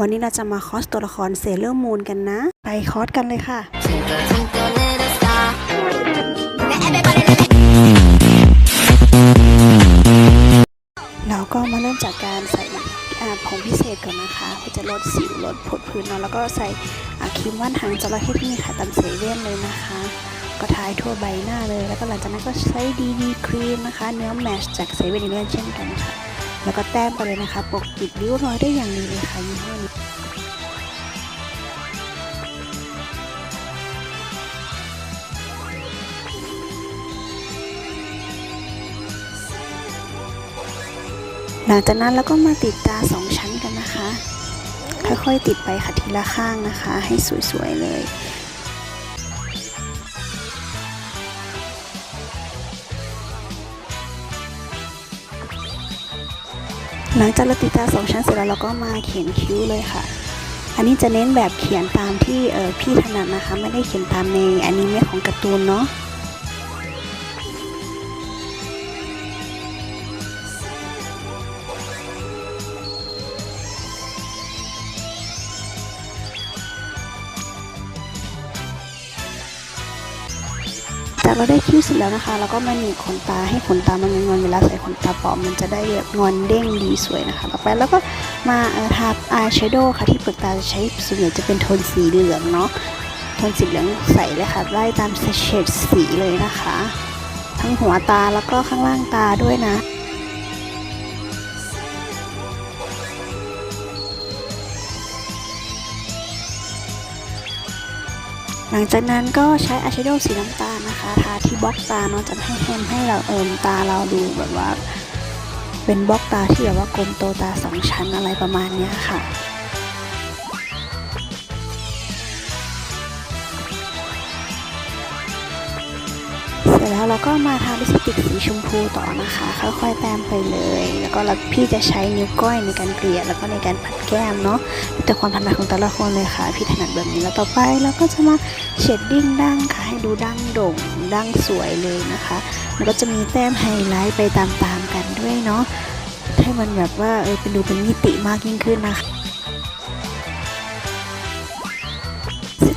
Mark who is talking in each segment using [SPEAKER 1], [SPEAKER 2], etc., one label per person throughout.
[SPEAKER 1] วันนี้เราจะมาคอสตัวละครเซเลอร์มูนกันนะ ไปคอสกันเลยค่ะ เราก็มาเริ่มจากการใส่อ่าผงพิเศษก่อนนะคะเพื่อจะลดสิวลดผดพื้นเนาะแล้วก็ใส่ครีมว่านหางจระเข้ที่มีขายตามเซเว่นเลยนะคะ ก็ทายทั่วใบหน้าเลย แล้วก็หลังจากนั้นก็ใช้ดีดีครีมนะคะ เนื้อแมชจากเซเว่นอีเลฟเช่นกันค่ะ แล้วก็แต้มไปเลยนะคะ ปกปิดริ้วรอยได้อย่างดีเลยค่ะยี่ห้อนี้หลังจากนั้นเราก็มาติดตาสองชั้นกันนะคะ ค่อยๆติดไปค่ะทีละข้างนะคะ ให้สวยๆเลย หลังจากเราติดตาสองชั้นเสร็จแล้วเราก็มาเขียนคิ้วเลยค่ะ อันนี้จะเน้นแบบเขียนตามที่พี่ถนัดนะคะ ไม่ได้เขียนตามในอนิเมะของการ์ตูนเนาะ จากเราได้คิ้วเสร็จแล้วนะคะ เราก็มาหนีบขนตาให้ขนตามันงอนเวลาใส่ขนตาปลอมมันจะได้แบบงอนเด้งดีสวยนะคะ ต่อไปแล้วก็มาทาอายแชโดว์ค่ะที่เปลือกตาจะใช้ส่วนใหญ่จะเป็นโทนสีเหลืองเนาะโทนสีเหลืองใสเลยค่ะไล่ตามเฉดสีเลยนะคะ ทั้งหัวตาแล้วก็ข้างล่างตาด้วยนะ หลังจากนั้นก็ใช้อายแชโดว์สีน้ำตาลนะคะ ทาที่บล็อกตาเนาะจะให้แฮมให้เราเอิมตาเราดูแบบว่า เป็นบล็อกตาที่แบบว่ากลมโตตาสองชั้นอะไรประมาณเนี้ยค่ะ สร็จแล้วเราก็มาทาลิปสติกสีชมพูต่อนะคะ ค่อยๆแต้มไปเลย แล้วก็เราพี่จะใช้นิ้วก้อยในการเกลี่ยแล้วก็ในการผัดแก้มเนาะแต่ความถนัดของแต่ละคนเลยค่ะ พี่ถนัดแบบนี้แล้วต่อไปเราก็จะมาเชดดิ้งดั้งค่ะ ให้ดูดั้งโด่งดั้งสวยเลยนะคะแล้วก็จะมีแต้มไฮไลท์ไปตามๆกันด้วยเนาะให้มันแบบว่าเออเป็นดูเป็นมิติมากยิ่งขึ้นนะคะ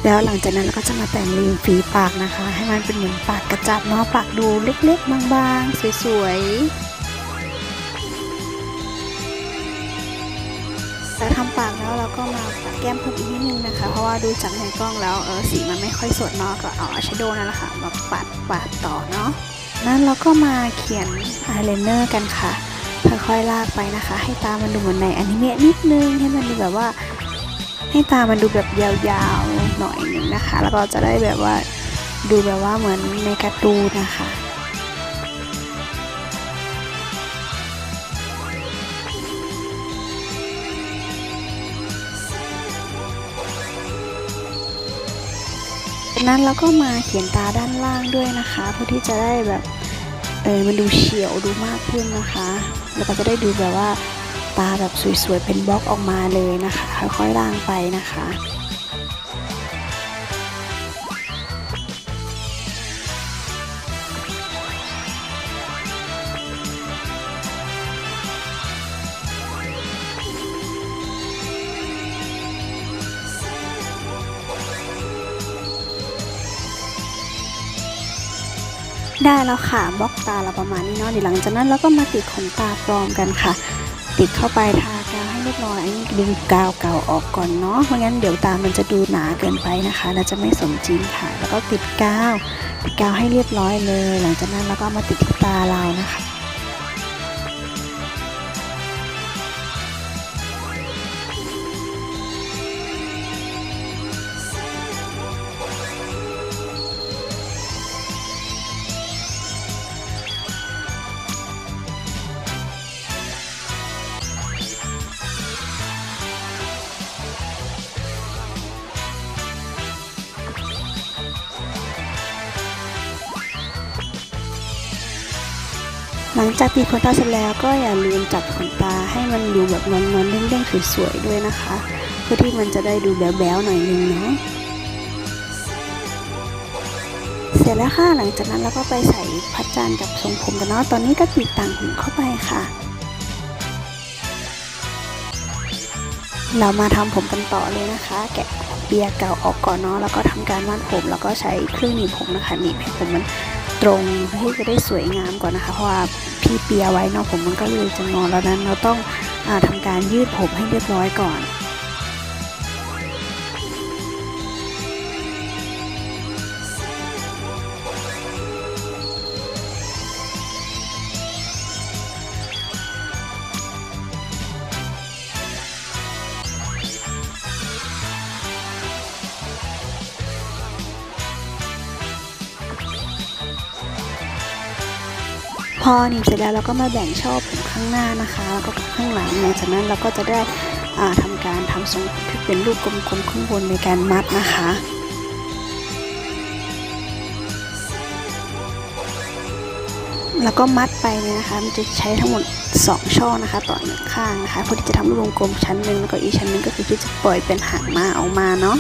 [SPEAKER 1] แล้วหลังจากนั้นเราก็จะมาแต่งริมฝีปากนะคะ ให้มันเป็นเหมือนปากกระจับเนาะปากดูเล็กๆบางๆ สวยๆแต่ทำปากแล้วเราก็มาปัดแก้มเพิ่มอีกนิดนึงนะคะ เพราะว่าดูจากในกล้องแล้วเออสีมันไม่ค่อยสดเนาะก็เอาอาชโดนั่นแหละค่ะมาปัดปัดต่อเนาะนั้นเราก็มาเขียนอายไลเนอร์กันค่ะค่อยๆลากไปนะคะ ให้ตามันดูเหมือนในอนิเมะนิดนึงให้มันดูแบบว่า ให้ตามันดูแบบยาวๆหน่อยหนึ่งนะคะ แล้วก็จะได้แบบว่าดูแบบว่าเหมือนในการ์ตูนนะคะจากนั้นเราก็มาเขียนตาด้านล่างด้วยนะคะ เพื่อที่จะได้แบบเออมันดูเฉียวดูมากขึ้นนะคะ แล้วก็จะได้ดูแบบว่า ตาแบบสวยๆ เป็นบล็อกออกมาเลยนะคะ ค่อยๆล่างไปนะคะได้แล้วค่ะบล็อกตาเราประมาณนี้เนาะเดี๋ยวหลังจากนั้นเราก็มาติดขนตาปลอมกันค่ะ ติดเข้าไปทากาวให้เรียบร้อยอันนี้ดึงกาวเก่าออกก่อนเนาะเพราะงั้นเดี๋ยวตามันจะดูหนาเกินไปนะคะและจะไม่สมจริงค่ะ แล้วก็ติดกาวติดกาวให้เรียบร้อยเลย หลังจากนั้นเราก็มาติดที่ตาเรานะคะ หลังจากติดขนตาเสร็จแล้วก็อย่าลืมจับขนตาให้มันดูแบบนวลๆเด้งๆสวยๆด้วยนะคะ เพื่อที่มันจะได้ดูแบ๊วๆหน่อยนึงเนาะเสร็จแล้วค่ะหลังจากนั้นเราก็ไปใส่พัดจานกับทรงผมกันเนาะตอนนี้ก็ติดต่างหูเข้าไปค่ะ เรามาทำผมกันต่อเลยนะคะ แกะเปียร์เก่าออกก่อนเนาะแล้วก็ทำการมัดผม แล้วก็ใช้เครื่องหนีบผมนะคะหนีบให้ผมมัน ตรงเพื่อจะได้สวยงามก่อนนะคะ เพราะว่าพี่เปียไว้เนาะผมมันก็เลยจะงอแล้วนั้นเราต้องอาทำการยืดผมให้เรียบร้อยก่อน พอหนีบเสร็จแล้วเราก็มาแบ่งช่อผมข้างหน้านะคะ แล้วก็ข้างหลังหลังจากนั้นเราก็จะได้อ่าทำการทำทรงที่เป็นรูปกลมๆข้างบนในการมัดนะคะแล้วก็มัดไปเนี่ยนะคะ มันจะใช้ทั้งหมด 2 ช่อนะคะ ต่อหนึ่งข้างนะคะเพื่อที่จะทำรูปวงกลมชั้นหนึ่งแล้วก็อีกชั้นหนึ่งก็คือที่จะปล่อยเป็นหางมาออกมาเนาะ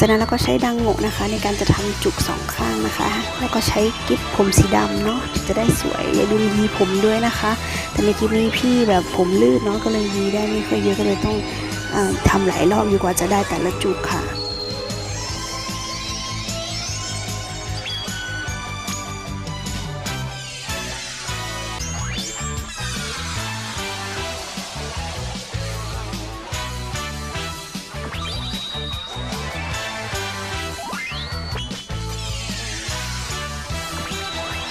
[SPEAKER 1] จากนั้นเราก็ใช้ดังโงะนะคะ ในการจะทำจุกสองข้างนะคะ แล้วก็ใช้กิ๊บผมสีดำเนาะจะได้สวยอย่าลืมยีผมด้วยนะคะ แต่ในคลิปนี้พี่แบบผมลื่นเนาะก็เลยยีได้ไม่ค่อยเยอะก็เลยต้องออทำหลายรอบดีกว่าจะได้แต่ละจุกค่ะ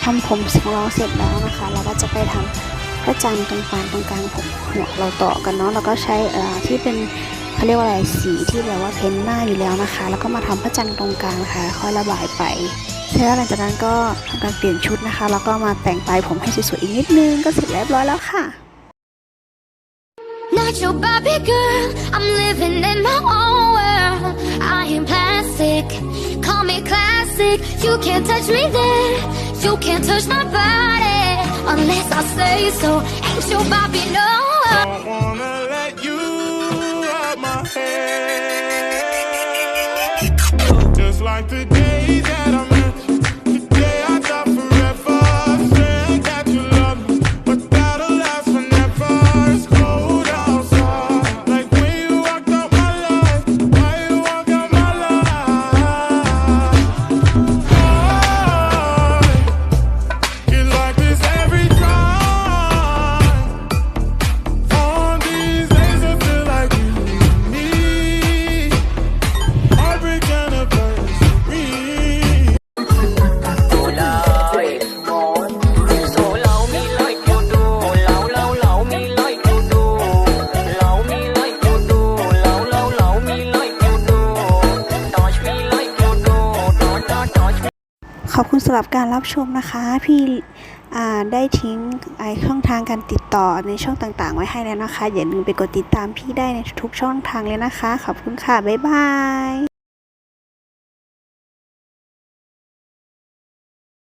[SPEAKER 1] ทำผมของเราเสร็จแล้วนะคะ เราก็จะไปทำพระจันทร์ตรงปานตรงกลางผมหัวเราต่อกันเนาะแล้วก็ใช้เอ่อที่เป็นเขาเรียกว่าอะไรสีที่แบบว่าเพ้นหน้าอยู่แล้วนะคะ แล้วก็มาทำพระจันทร์ตรงกลางนะคะค่อยระบายไปเสร็จแล้วหลังจากนั้นก็ทำการเปลี่ยนชุดนะคะ แล้วก็มาแต่งปลายผมให้สวยๆอีกนิดนึงก็เสร็จเรียบร้อยแล้วค่ะ
[SPEAKER 2] Not your Barbie girl. I'm living in my own world. I am plastic. Call me classic. You can't touch me there. You can't touch my body unless I say so. Ain't your Barbie no.
[SPEAKER 3] I don't wanna let you out my head. Just like the day that I
[SPEAKER 1] ขอบคุณสำหรับการรับชมนะคะ พี่ได้ทิ้งไอช่องทางการติดต่อในช่องต่างๆ ไว้ให้แล้วนะคะ อย่าลืมไปกดติดตามพี่ได้ในทุกช่องทางเลยนะคะ ขอบคุณค่ะ บ๊ายบาย